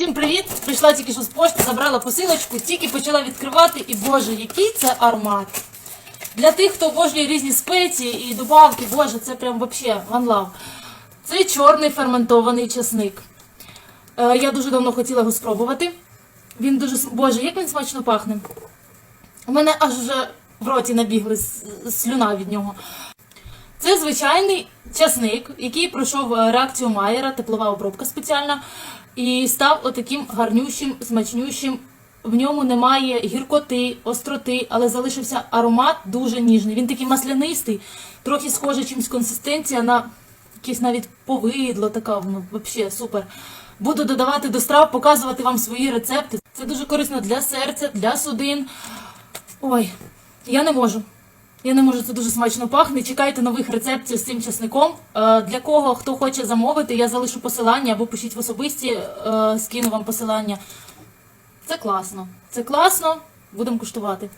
Всім привіт! Прийшла тільки що з пошти, забрала посилочку, тільки почала відкривати, і боже, який це аромат. Для тих, хто обожнює різні спеції і добавки, боже, це прям вообще love. Це чорний ферментований часник. Е, я дуже давно хотіла його спробувати. Він дуже боже, як він смачно пахне. У мене аж вже в роті набігли слюна від нього. Це звичайний часник, який пройшов е, реакцію Майера, теплова обробка спеціальна, і став отаким гарнющим, смачнющим. В ньому немає гіркоти, остроти, але залишився аромат дуже ніжний. Він такий маслянистий, трохи схожий чимсь консистенція на якесь навіть повидло, така ну, взагалі супер. Буду додавати до страв, показувати вам свої рецепти. Це дуже корисно для серця, для судин. Ой, я не можу. Я не можу, це дуже смачно пахне. Чекайте нових рецептів з цим часником. Е, для кого хто хоче замовити, я залишу посилання або пишіть в особисті, е, скину вам посилання. Це класно. Це класно. Будемо куштувати.